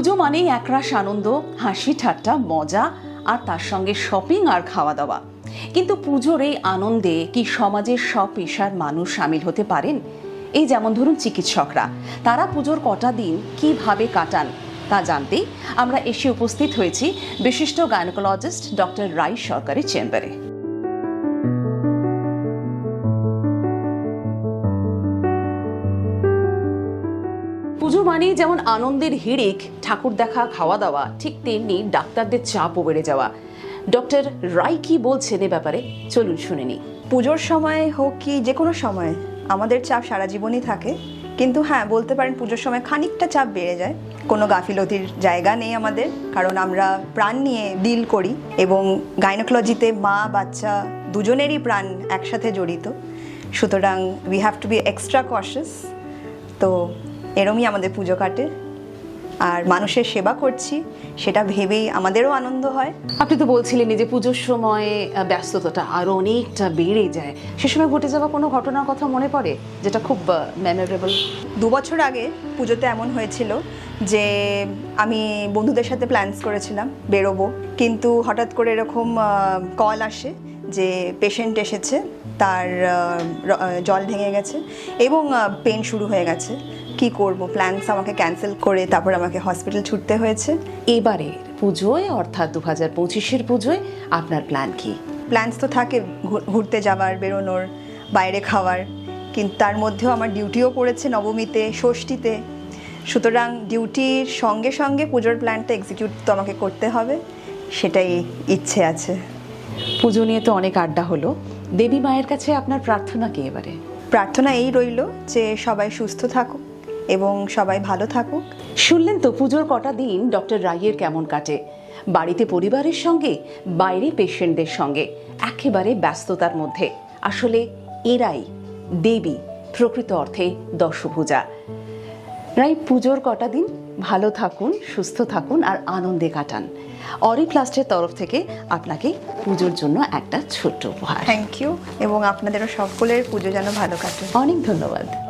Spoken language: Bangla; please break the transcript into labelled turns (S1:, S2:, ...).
S1: পুজো মানেই একরাশ আনন্দ, হাসি, ঠাট্টা, মজা, আর তার সঙ্গে শপিং আর খাওয়া দাওয়া কিন্তু পুজোর এই আনন্দে কি সমাজের সব পেশার মানুষ সামিল হতে পারেন? এই যেমন ধরুন চিকিৎসকরা। তারা পুজোর কটা দিন কীভাবে কাটান, তা জানতেই আমরা এসে উপস্থিত হয়েছি বিশিষ্ট গাইনোকোলজিস্ট ডক্টর রাই সরকারি চেম্বারে। পুজো মানেই যেমন আনন্দের হিড়িক, ঠাকুর দেখা, খাওয়া দাওয়া, ঠিক তেমনি ডাক্তারদের চাপও বেড়ে যাওয়া। ডক্টর রাই কি বলছেন এ ব্যাপারে? চলুন শুনে নিই।
S2: পুজোর সময় হোক কি যে কোনো সময়, আমাদের চাপ সারা জীবনই থাকে। কিন্তু হ্যাঁ বলতে পারেন পুজোর সময় খানিকটা চাপ বেড়ে যায়। কোনো গাফিলতির জায়গা নেই আমাদের, কারণ আমরা প্রাণ নিয়ে ডিল করি এবং গাইনোকোলজিতে মা, বাচ্চা দুজনেরই প্রাণ একসাথে জড়িত। সুতরাং we have to be extra conscious তো এরমই আমাদের পুজো কাটে। আর মানুষের সেবা করছি সেটা ভেবেই আমাদেরও আনন্দ হয়।
S1: আপনি তো বলছিলেন যে পুজোর সময় ব্যস্ততাটা আরও অনেকটা বেড়ে যায়। সে সময় ঘটে যাওয়া কোনো ঘটনার কথা মনে পড়ে যেটা খুব মেমোরেবল
S2: দু বছর আগে পুজোতে এমন হয়েছিল যে আমি বন্ধুদের সাথে প্ল্যানস করেছিলাম বেরোবো। কিন্তু হঠাৎ করে এরকম কল আসে যে পেশেন্ট এসেছে তার জল ভেঙে গেছে এবং পেন শুরু হয়ে গেছে। কি করব? প্ল্যানস আমাকে ক্যান্সেল করে তারপর আমাকে হসপিটাল ছুটতে হয়েছে।
S1: এবারে পুজোয় অর্থাৎ দু হাজার পঁচিশের পুজোয় আপনার প্ল্যান কি?
S2: প্ল্যানস তো থাকে ঘুরতে যাওয়ার বেরোনোর বাইরে খাওয়ার কিন্তু তার মধ্যেও আমার ডিউটিও পড়েছে নবমীতে ষষ্ঠীতে। সুতরাং ডিউটির সঙ্গে সঙ্গে পুজোর প্ল্যানটা এক্সিকিউট তো আমাকে করতে হবে সেটাই ইচ্ছে আছে।
S1: পুজো নিয়ে তো অনেক আড্ডা হলো। দেবী মায়ের কাছে আপনার প্রার্থনা কি এবারে?
S2: প্রার্থনা এই রইল যে সবাই সুস্থ থাকুক। এবং সবাই ভালো থাকুক।
S1: শুনলেন তো পুজোর কটা দিন ডক্টর রাইয়ের কেমন কাটে? বাড়িতে পরিবারের সঙ্গে বাইরে পেশেন্টদের সঙ্গে একেবারে ব্যস্ততার মধ্যে। আসলে এরাই দেবী প্রকৃত অর্থে দশভূজা রাই পুজোর কটা দিন? ভালো থাকুন সুস্থ থাকুন আর আনন্দে কাটান। অরিপ্লাস্টের তরফ থেকে আপনাকে পুজোর জন্য একটা ছোট্ট উপহার।
S2: থ্যাংক ইউ এবং আপনাদেরও সকলের পুজো যেন ভালো কাটে।
S1: অনেক ধন্যবাদ।